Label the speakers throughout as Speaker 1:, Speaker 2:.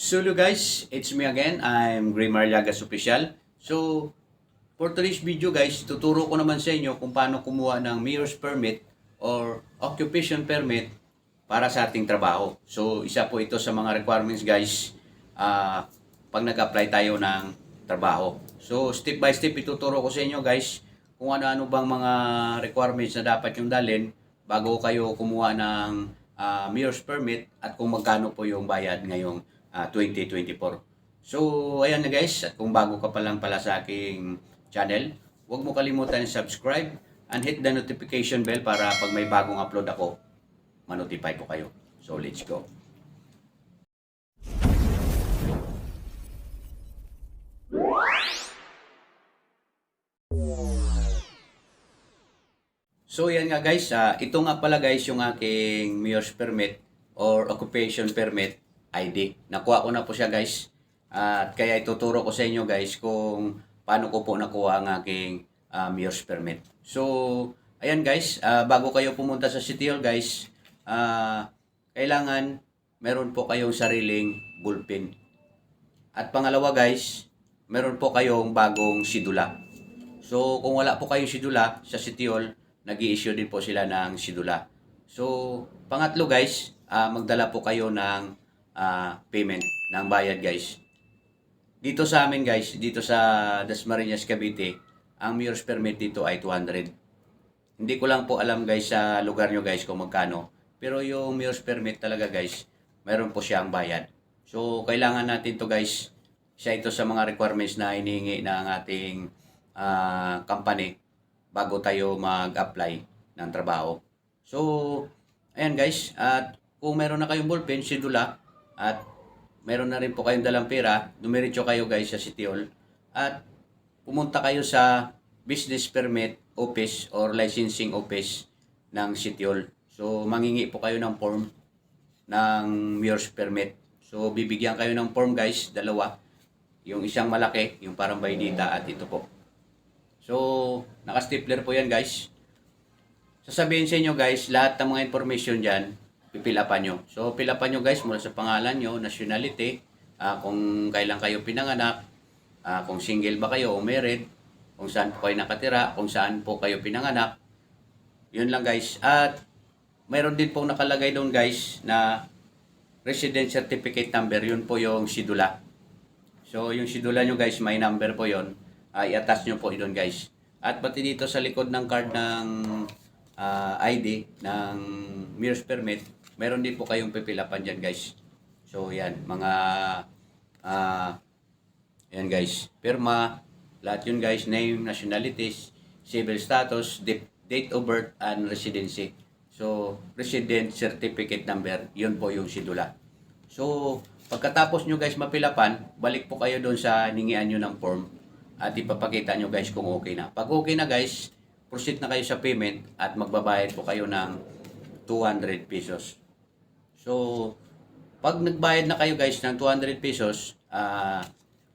Speaker 1: Solo guys, it's me again. I'm Grimar Llagas Official. So, for today's video guys, tuturo ko naman sa inyo kung paano kumuha ng mayor's permit or occupation permit para sa ating trabaho. So, isa po ito sa mga requirements guys ah, pag nag-apply tayo ng trabaho. So, step by step ituturo ko sa inyo guys kung ano-ano bang mga requirements na dapat yung dalin bago kayo kumuha ng ah, mayor's permit at kung magkano po yung bayad ngayong ah, 2024. So, ayan na guys, at kung bago ka pa lang pala sa aking channel, huwag mo kalimutan subscribe and hit the notification bell para pag may bagong upload ako, manotify ko kayo. So, let's go. So yan nga guys, ah, ito nga pala guys yung aking mayor's permit or occupation permit ID. Nakuha ko na po siya guys. At kaya ituturo ko sa inyo guys kung paano ko po nakuha ang aking ah, mayor's permit. So, ayan guys, ah, bago kayo pumunta sa City Hall guys, ah, kailangan meron po kayong sariling bullpen. At pangalawa guys, meron po kayong bagong sidula. So, kung wala po kayong sidula sa City Hall, nag issue din po sila ng sidula. So, pangatlo guys, ah, magdala po kayo ng ah, payment, ng bayad guys. Dito sa amin guys, dito sa Dasmariñas, Cavite, ang mayor's permit dito ay 200. Hindi ko lang po alam guys sa lugar nyo guys kung magkano. Pero yung mayor's permit talaga guys, mayroon po siyang bayad. So, kailangan natin to guys, siya ito sa mga requirements na hinihingi ng ating ah, company bago tayo mag-apply ng trabaho. So, ayan guys, at kung meron na kayong ballpen, sidula, at meron na rin po kayong dalang pera, dumiretso kayo guys sa City Hall, at pumunta kayo sa business permit office or licensing office ng City Hall. So, mangingi po kayo ng form ng mayor's permit. So, bibigyan kayo ng form guys, dalawa. Yung isang malaki, yung parang baydita at ito po. So, naka-stapler po yan guys. Sasabihin sa inyo guys, lahat ng mga information dyan, pipilapan nyo. So, pilapan nyo guys mula sa pangalan nyo, nationality, ah, kung kailan kayo pinanganak, ah, kung single ba kayo o married, kung saan po kayo nakatira, kung saan po kayo pinanganak. Yun lang guys. At mayroon din pong nakalagay doon guys na resident certificate number, yun po yung sidula. So, yung sidula nyo guys, may number po yon uh, i-attach nyo po doon guys. At pati dito sa likod ng card ng ah, ID, ng Mirrors Permit, meron din po kayong pipilapan dyan guys. So, yan, mga, ah, yan guys, pirma, lahat yun guys, name, nationalities, civil status, date of birth, and residency. So, resident certificate number, yun po yung sidula. So, pagkatapos nyo guys mapilapan, balik po kayo doon sa ningian nyo ng form at ipapakita nyo guys kung okay na. Pag okay na guys, proceed na kayo sa payment at magbabayad po kayo ng 200 pesos. So, pag nagbayad na kayo guys ng 200 pesos, ah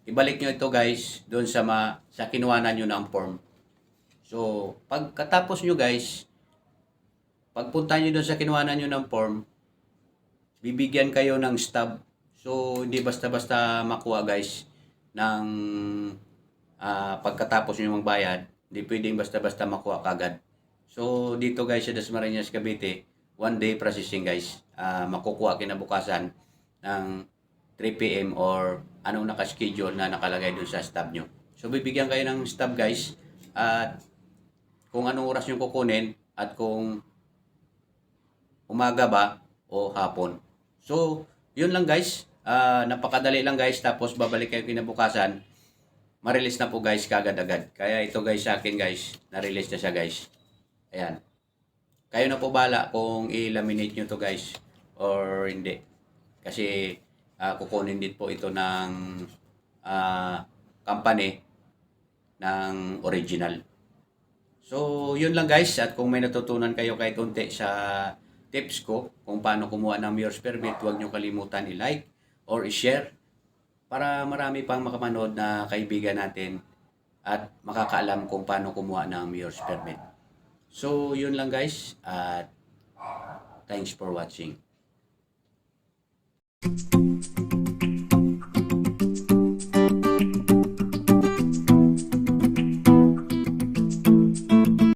Speaker 1: ibalik nyo ito guys doon sa, ma, sa kinuhanan nyo ng form. So, pagkatapos nyo guys, pagpunta nyo doon sa kinuhanan nyo ng form, bibigyan kayo ng stub. So, hindi basta-basta makuha guys ng ah, pagkatapos nyo magbayad. Hindi pwedeng basta-basta makuha kagad. So, dito guys sa Dasmariñas, Cavite, one day processing guys. Ah, makukuha kinabukasan ng 3 p.m. or anong nakaschedule na nakalagay dun sa stub nyo. So, bibigyan kayo ng stub guys at kung anong oras nyo kukunin at kung umaga ba o hapon. So, yun lang guys. Ah, napakadali lang guys. Tapos babalik kayo kinabukasan. Ma-release na po guys kagad-agad. Kaya ito guys sa akin guys. Na-release na siya guys. Ayan. Kayo na po bala kung i-laminate nyo to guys or hindi. Kasi ah, kukunin din po ito ng ah, company ng original. So, yun lang guys. At kung may natutunan kayo kahit konti sa tips ko kung paano kumuha ng mayor's permit, huwag nyo kalimutan i-like or i-share para marami pang makamanood na kaibigan natin at makakaalam kung paano kumuha ng mayor's permit. So, yun lang guys. At thanks for watching.